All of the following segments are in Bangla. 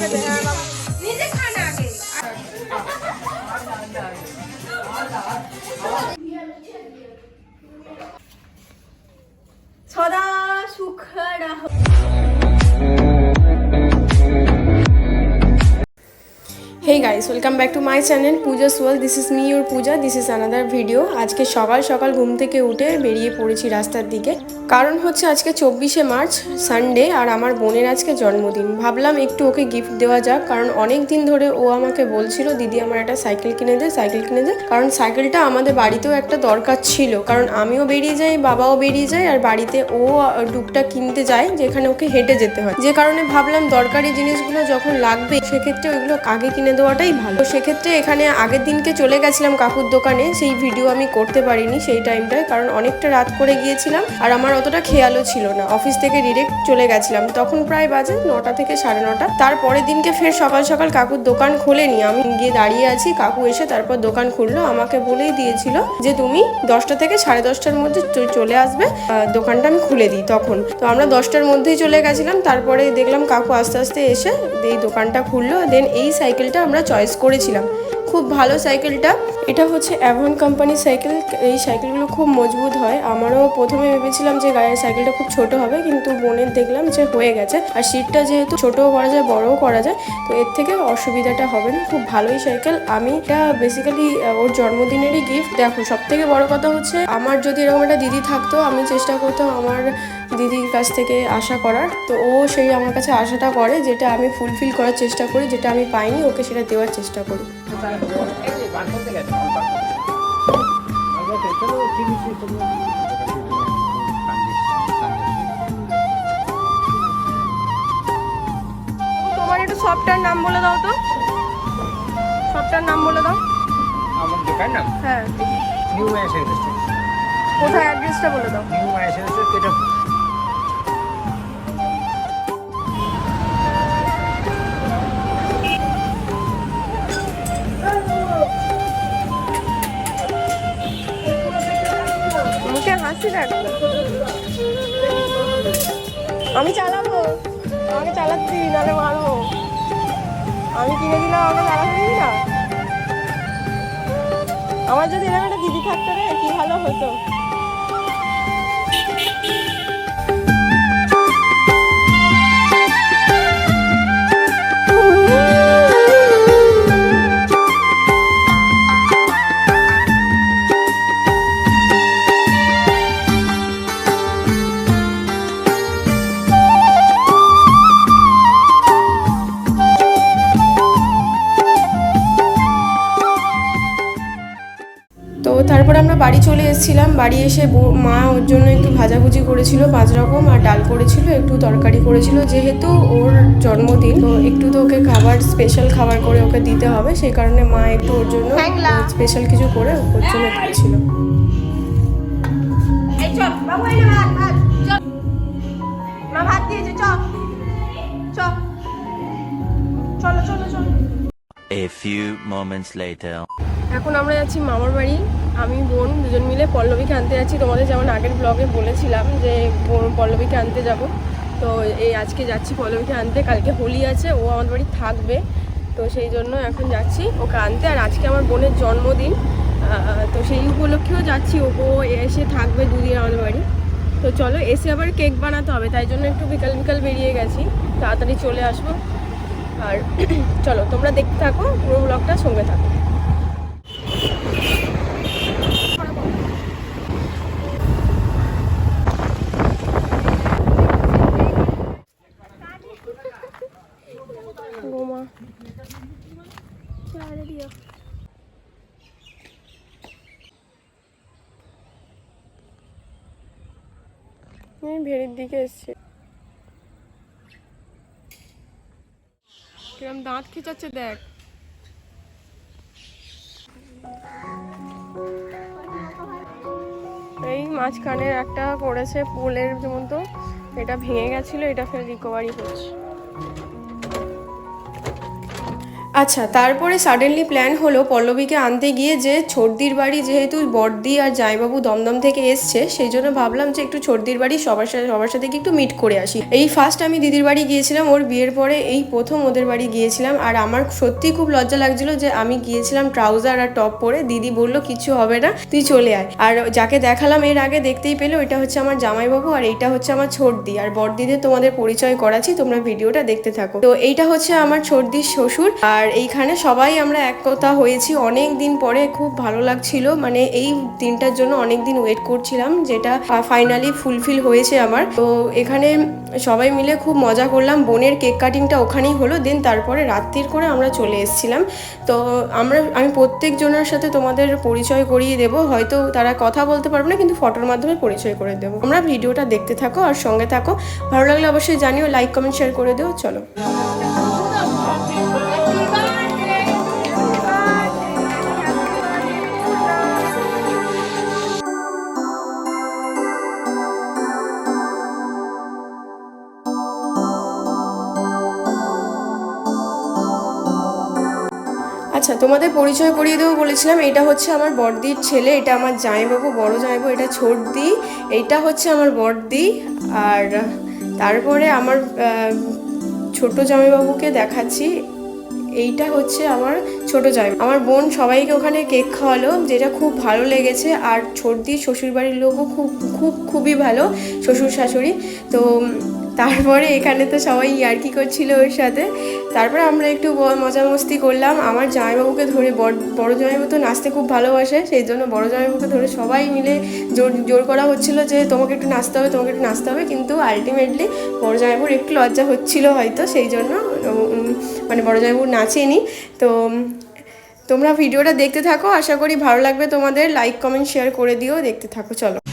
নিজে খান আগে সদা সুখ রাহ। Hey guys welcome back to my channel Puja Swal this is me your Puja this is another video আজকে সকাল সকাল ঘুম থেকে উঠে বেরিয়ে পড়েছি রাস্তার দিকে। কারণ হচ্ছে আজকে চব্বিশে মার্চ সানডে আর আমার বোনের আজকে জন্মদিন। ভাবলাম একটু ওকে গিফট দেওয়া যাক, কারণ অনেক দিন ধরে ও আমাকে বলছিল, দিদি, আমার একটা সাইকেল কিনে দে সাইকেল কিনে দে। কারণ সাইকেলটা আমাদের বাড়িতেও একটা দরকার ছিল। কারণ আমিও বেরিয়ে যাই, বাবাও বেরিয়ে যায়, আর বাড়িতে ও টুকটা কিনতে যায়, যেখানে ওকে হেঁটে যেতে হয়। যে কারণে ভাবলাম দরকারি জিনিসগুলো যখন লাগবে, সেক্ষেত্রে ওইগুলো আগে কিনে দেওয়াটাই ভালো। সেক্ষেত্রে এখানে আগের দিনকে চলে গেছিলাম কাকুর দোকানে, সেই ভিডিও আমি করতে পারিনি সেই টাইমটায়, কারণ অনেকটা রাত করে গিয়েছিলাম আর আমার অতটা খেয়ালও ছিল না। অফিস থেকে ডিরেক্ট চলে গেছিলাম। তখন প্রায় বাজে নটা থেকে সাড়ে নটা। তারপরের দিনকে ফের সকাল সকাল কাকুর দোকান খোলেনি। আমি গিয়ে দাঁড়িয়ে আছি, কাকু এসে তারপর দোকান খুললো। আমাকে বলেই দিয়েছিল যে, তুমি দশটা থেকে সাড়ে দশটার মধ্যে চলে আসবে। দোকানটা আমি খুলে দিই তখন। তো আমরা দশটার মধ্যেই চলে গেছিলাম। তারপরে দেখলাম কাকু আস্তে আস্তে এসে এই দোকানটা খুললো। দেন এই সাইকেলটা আমরা চয়েস করেছিলাম। খুব ভালো সাইকেলটা এটা হচ্ছে অ্যাভন কোম্পানির সাইকেল এই সাইকেলগুলো খুব মজবুত হয়। আমারও প্রথমে ভেবেছিলাম যে গায়ের সাইকেলটা খুব ছোট হবে, কিন্তু বোনের দেখলাম যে হয়ে গেছে। আর সিটটা যেহেতু ছোটও করা যায়, বড়ও করা যায়, তো এর থেকে অসুবিধাটা হবে না। খুব ভালোই সাইকেল আমি এটা বেসিক্যালি ওর জন্মদিনেরই গিফট দেখো সব থেকে বড় কথা হচ্ছে, আমার যদি এরকম একটা দিদি থাকতো, আমি চেষ্টা করতাম আমার দিদির কাছ থেকে আশা করার। তো ও সেই আমার কাছে আশাটা করে, যেটা আমি ফুলফিল করার চেষ্টা করি, যেটা আমি পাইনি, ওকে সেটা দেওয়ার চেষ্টা করি। তোমার একটু সফটটার নাম বলে দাও তো। সফটটার নাম বলে দাও। আমার দোকান নাম? হ্যাঁ। নিউ মায়াসা কোথায়? অ্যাড্রেসটা বলে দাও। নিউ মায়াসা এটা আমি চালাবো। আমাকে চালাচ্ছি, নাহলে মারবো। আমি কিনে দিলাম আমাকে চালাতে না? আমার যদি এরকম একটা দিদি থাকতো রে, কি ভালো হতো। বাড়ি এসেছিলাম বাড়ি এসে মা ওর জন্য একটু ভাজাভুজি করেছিল পাঁচ রকম আর ডাল করেছিল একটু তরকারি করেছিল। যেহেতু ওর জন্মদিন তো একটু তো ওকে খাবার স্পেশাল খাবার করে ওকে দিতে হবে সেই কারণে মা একটু ওর জন্য স্পেশাল কিছু করে ওর জন্য দিয়েছিল। এই চল বাবু এই ভাত ভাত চল। মা ভাত দিয়েছে চল। চল। চলো চলো চলো। A few moments later. এখন আমরা যাচ্ছি মামার বাড়ি। আমি, বোন দুজন মিলে পল্লবীকে আনতে যাচ্ছি। তোমাদের যেমন আগের ব্লগে বলেছিলাম যে পল্লবীকে আনতে যাব। তো এই আজকে যাচ্ছি পল্লবীকে আনতে। কালকে হোলি আছে, ও আমাদের বাড়ি থাকবে। তো সেই জন্য এখন যাচ্ছি ওকে আনতে। আর আজকে আমার বোনের জন্মদিন। তো সেই উপলক্ষেও যাচ্ছি। ও ও এসে থাকবে দুদিন আমাদের বাড়ি। তো চলো, এসে আবার কেক বানাতে হবে। তাই জন্য একটু বিকাল বিকাল বেরিয়ে গেছি। তাড়াতাড়ি চলে আসব। আর চলো, তোমরা দেখতে থাকো। পুরো ব্লগটা সঙ্গে থাকো। দিকে এসছি। কিরম দাঁত খিচাচ্ছে দেখ। এই মাঝখানের একটা পড়েছে পোলের মতো। এটা ভেঙে গেছিল এটা ফের রিকভারি হচ্ছে। আচ্ছা তারপরে সাডেনলি প্ল্যান হলো পল্লবীকে আনতে গিয়ে যে ছর্দির বাড়ি যেহেতু বর্দি আর জামাইবাবু দমদম থেকে এসছে, সেই জন্য ভাবলাম যে একটু ছর্দির বাড়ি সবার সাথে সবার সাথে একটু মিট করে আসি। এই ফার্স্ট আমি দিদির বাড়ি গিয়েছিলাম, ওর বিয়ের পরে এই প্রথম ওদের বাড়ি গিয়েছিলাম। আর আমার সত্যি খুব লজ্জা লাগছিল যে আমি গিয়েছিলাম ট্রাউজার আর টপ পরে। দিদি বলল, কিছু হবে না, তুই চলে আয়। আর যাকে দেখালাম এর আগে দেখতেই পেল, এটা হচ্ছে আমার জামাইবাবু আর এইটা হচ্ছে আমার ছোটদি। আর বড়দিদের তোমাদের পরিচয় করাচ্ছি, তোমরা ভিডিওটা দেখতে থাকো। তো এইটা হচ্ছে আমার ছোটদির শ্বশুর। আর এইখানে সবাই আমরা এক কথা হয়েছি। অনেক দিন পরে খুব ভালো লাগছিল। মানে এই দিনটার জন্য অনেক দিন ওয়েট করছিলাম, যেটা ফাইনালি ফুলফিল হয়েছে আমার। তো এখানে সবাই মিলে খুব মজা করলাম। বোনের কেক কাটিংটা ওখানেই হলো। দেন তারপরে রাত্রির করে আমরা চলে এসেছিলাম। তো আমরা, আমি প্রত্যেক জনের সাথে তোমাদের পরিচয় করিয়ে দেবো। হয়তো তারা কথা বলতে পারবে না, কিন্তু ফটোর মাধ্যমে পরিচয় করে দেবো। আমরা ভিডিওটা দেখতে থাকো আর সঙ্গে থাকো। ভালো লাগলে অবশ্যই জানিও লাইক কমেন্ট শেয়ার করে দিও। চলো। তোমাদের পরিচয় করিয়ে দেবো বলেছিলাম, এটা হচ্ছে আমার বড়দির ছেলে, এটা আমার জামাইবাবু, বড় জামাইবাবু, এটা ছোটদি এইটা হচ্ছে আমার বড়দি, আর তারপরে আমার ছোট জামাইবাবুকে দেখাচ্ছি, এইটা হচ্ছে আমার ছোট জামাই, আমার বোন সবাইকে ওখানে কেক খাওয়ালো, যেটা খুব ভালো লেগেছে, আর ছোট ছোটদি শ্বশুরবাড়ির লোকও খুব খুব, খুবই ভালো, শ্বশুর শাশুড়ি, তো তারপরে এখানে তো সবাই ইয়ার্কি করছিল ওর সাথে। তারপরে আমরা একটু মজা মস্তি করলাম। আমার জামাইবাবুকে ধরে বড় জামাইবাবু তো নাচতে খুব ভালোবাসে সেই জন্য বড় জামাইবাবুকে ধরে সবাই মিলে জোর জোর করা হচ্ছিল যে, তোমাকে একটু নাচতে হবে, তোমাকে একটু নাচতে হবে। কিন্তু আলটিমেটলি বড় জামাইবাবুর একটু লজ্জা হচ্ছিল হয়তো সেই জন্য মানে বড় জামাইবাবু নাচেনি। তো তোমরা ভিডিওটা দেখতে থাকো। আশা করি ভালো লাগবে তোমাদের। লাইক কমেন্ট শেয়ার করে দিও। দেখতে থাকো। চলো।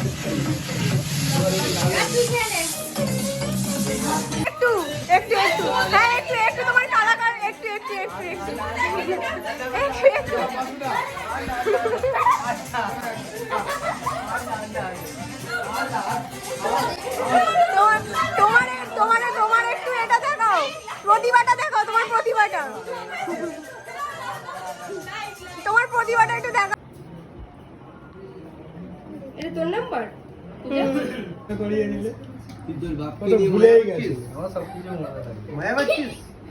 তোমার তোমার একটু এটা দেখাও প্রতিভাটা দেখাও তোমার প্রতিভাটা তোমার প্রতিভাটা একটু দেখাও এটা তোর নাম্বার ভুলেই গেছে। আমার সব কিছু মনে থাকে মায়া বাচ্চিস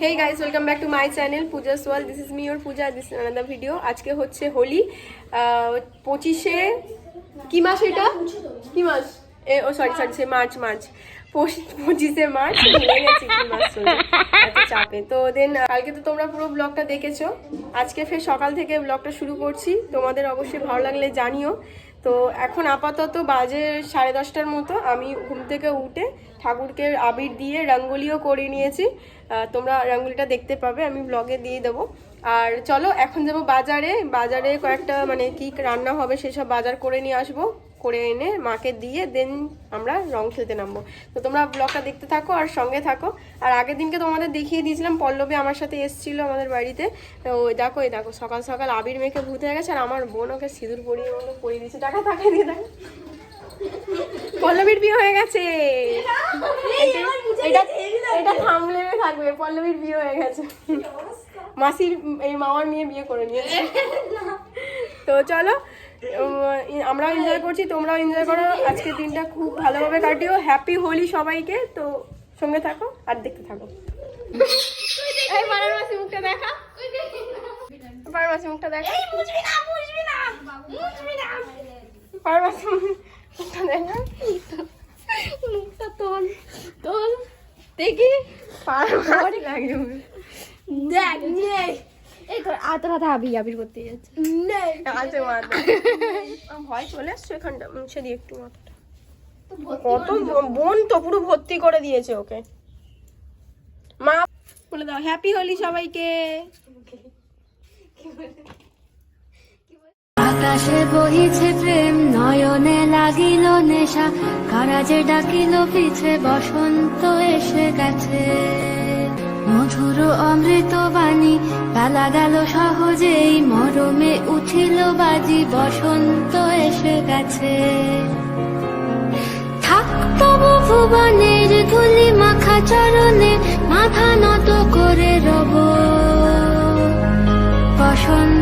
hey guys welcome back to my channel Puja Swal this is me or Puja this another video আজকে হচ্ছে হোলি। পঁচিশে কি মাস এটা? কি মাস? এ, ও সরি সরি সে মার্চ মার্চ। পঁচিশে মার্চ চাপে। তো দেন কালকে তো তোমরা পুরো ব্লগটা দেখেছ। আজকে ফের সকাল থেকে ব্লগটা শুরু করছি। তোমাদের অবশ্যই ভালো লাগলে জানিও। তো এখন আপাতত বাজে সাড়ে দশটার মতো। আমি ঘুম থেকে উঠে ঠাকুরকে আবির দিয়ে রঙ্গোলিও করে নিয়েছি। তোমরা রঙ্গোলিটা দেখতে পাবে, আমি ব্লগে দিয়ে দেবো। আর চলো, এখন যাব বাজারে। বাজারে কয়েকটা মানে কি রান্না হবে সেসব বাজার করে নিয়ে আসব। করে এনে মাকে দিয়ে দেন আমরা রং খেলতে নামবো। তো তোমরা ব্লগটা দেখতে থাকো আর সঙ্গে থাকো। আর আগের দিনকে তোমাদের দেখিয়ে দিয়েছিলাম, পল্লবী আমার সাথে এসেছিল আমাদের বাড়িতে। ওই দেখো, এই দেখো, সকাল সকাল আবির মেখে ভূত গেছে আর আমার বোন ওকে সিঁদুর পরিয়ে পরিয়ে দিয়েছে। টাকা টাকা দিয়ে দেখো। পল্লবীর বিয়ে হয়ে গেছে। এটা এটা থামলে থাকবে পল্লবীর বিয়ে হয়ে গেছে। মাসির এই মামার মেয়ে বিয়ে করে নিয়েছে। তো চলো আমরাও এনজয় করছি তোমরাও এনজয় করো। আজকের দিনটা খুব ভালোভাবে কাটিও। হ্যাপি হোলি সবাইকে। তো সঙ্গে থাকো আর দেখতে থাকো। মাসি মুখটা দেখা। মুখটা দেখা। মুখটা দেখা মুখটা তোল তোল দেখি পাড়ার মাসি লাগে দেখ নে এই তোর আতর হাতে আবি আবির করতে যাচ্ছে। নে আছে মাথা ভয় চলে এখানটা। মুছে দিয়ে একটু মাথাটা কত বোন তো পুরো ভর্তি করে দিয়েছে ওকে। মা বলে দাও হ্যাপি হোলি সবাইকে। আকাশে বহিছে প্রেম নয়নে লাগিল নেশা কারাজে ডাকিল পিছে, বসন্ত এসে গেছে। মধুর অমৃত বাণী, বেলা গেল সহজেই, মরমে উঠিল বাজি, বসন্ত এসে গেছে। ভুবনের ধুলি মাখা চরণে, মাথা নত করে রব। বসন্ত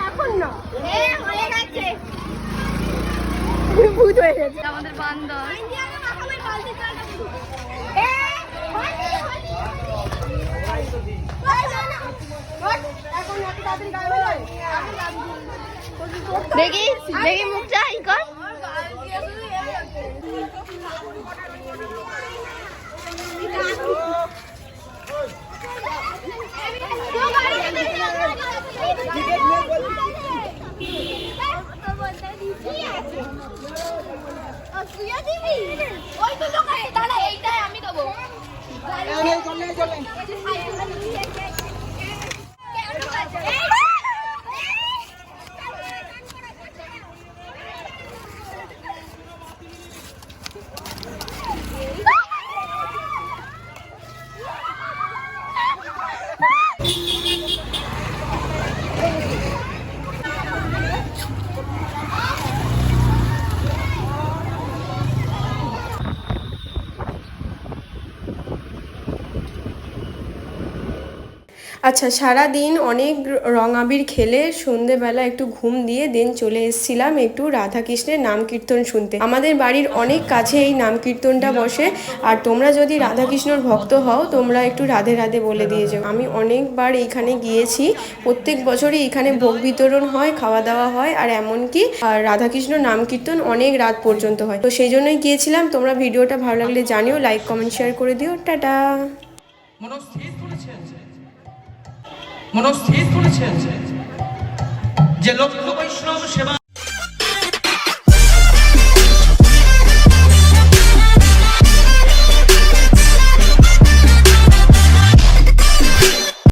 এখন না এ হয়ে গেছে। ভূত হয়ে গেছে। আমাদের বান্দর। দেখি দেখি মুখটা ই কর ওই তো লোক আছে দাঁড়া এইটাই আমি দেবো আচ্ছা সারা দিন অনেক রং আবির খেলে সন্ধেবেলা একটু ঘুম দিয়ে দেন চলে এসেছিলাম একটু রাধা কৃষ্ণের নাম কীর্তন শুনতে। আমাদের বাড়ির অনেক কাছে এই নাম কীর্তনটা বসে। আর তোমরা যদি রাধা কৃষ্ণর ভক্ত হও, তোমরা একটু রাধে রাধে বলে দিয়ে যাও। আমি অনেকবার এইখানে গিয়েছি। প্রত্যেক বছরই এখানে ভোগ বিতরণ হয়, খাওয়া দাওয়া হয়। আর এমনকি রাধাকৃষ্ণ নাম কীর্তন অনেক রাত পর্যন্ত হয়। তো সেই জন্যই গিয়েছিলাম। তোমরা ভিডিওটা ভালো লাগলে জানিও, লাইক, কমেন্ট, শেয়ার করে দিও। টাটা! মনস্থির করেছেন যে লক্ষ্য বৈষ্ণব সেবা